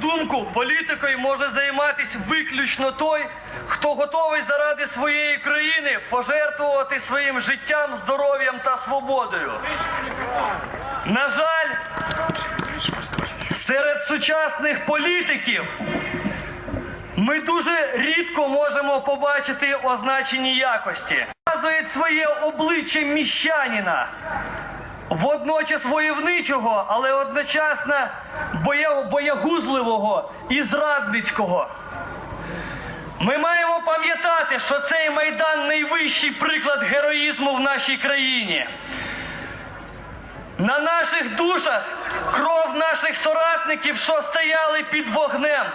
думку, політикою може займатися виключно той, хто готовий заради своєї країни пожертвувати своїм життям, здоров'ям та свободою. На жаль, серед сучасних політиків ми дуже рідко можемо побачити означені якості. Показують своє обличчя міщанина, водночас войовничого, але одночасно боягузливого і зрадницького. Ми маємо пам'ятати, що цей майдан найвищий приклад героїзму в нашій країні. На наших душах кров наших соратників, що стояли під вогнем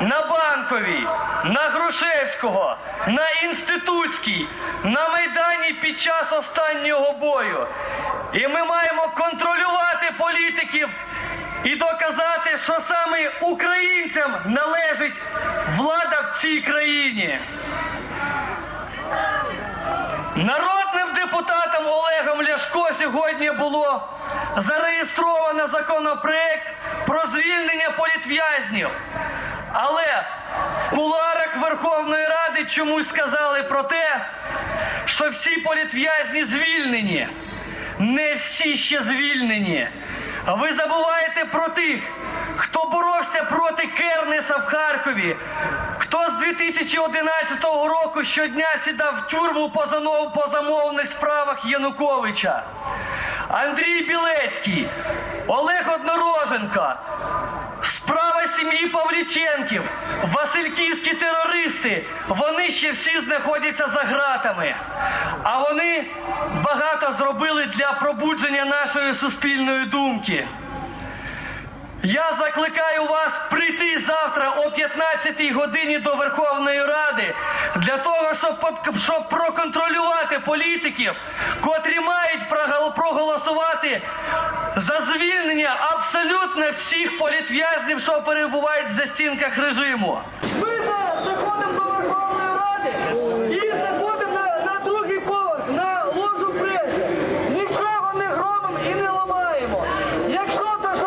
на Банковій, на Грушевського, на Інститутській, на Майдані під час останнього бою. І ми маємо контролювати політиків і доказати, що саме українцям належить влада в цій країні. Народним депутатом Олегом Ляшко сьогодні було зареєстровано законопроект про звільнення політв'язнів. Але в кулуарах Верховної Ради чомусь сказали про те, що всі політв'язні звільнені. Не всі ще звільнені. Ви забуваєте про тих, хто боровся проти Кернеса в Харкові, хто з 2011 року щодня сідав в тюрму по замовних справах Януковича. Андрій Білецький, Олег Однороженко, Справа сім'ї Павліченків, Васильківські терористи, вони ще всі знаходяться за ґратами. А вони багато зробили для пробудження нашої суспільної думки. Я закликаю вас прийти завтра о 15-й годині до Верховної Ради для того, щоб, проконтролювати політиків, котрі мають проголосувати за звільнення абсолютно всіх політв'язнів, що перебувають в застінках режиму. Ми зараз заходимо до Верховної Ради і заходимо на, на другий поверх, на ложу преси. Нічого не громимо і не ламаємо. Якщо до 6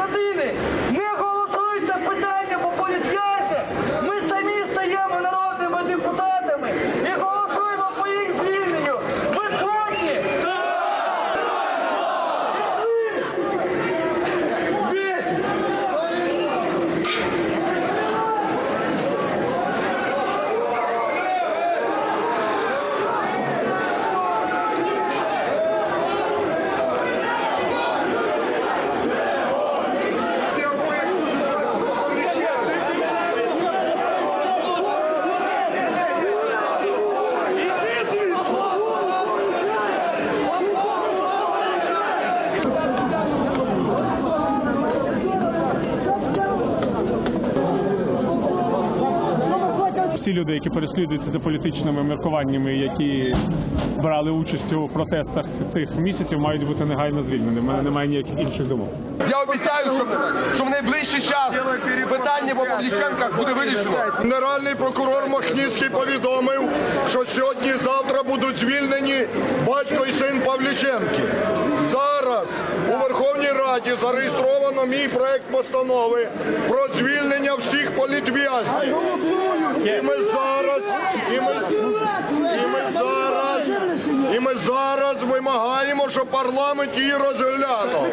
години не голосується питання по політв'язнях, ми самі стаємо народними депутатами і голосуємо по їх звільненню. Ви згодні? Всі люди, які переслідуються за політичними міркуваннями, які брали участь у протестах тих місяців, мають бути негайно звільнені. У мене немає ніяких інших думок. Я обіцяю, що, що в найближчий час питання по Павліченках буде вирішено. Генеральний прокурор Махніцький повідомив, що сьогодні-завтра будуть звільнені батько і син Павліченки. Зараз у Верховній Раді зареєстровано мій проект постанови про звільнення всіх політв'язнів. І ми зараз, і ми зараз, і ми зараз вимагаємо, щоб парламент її розглянув.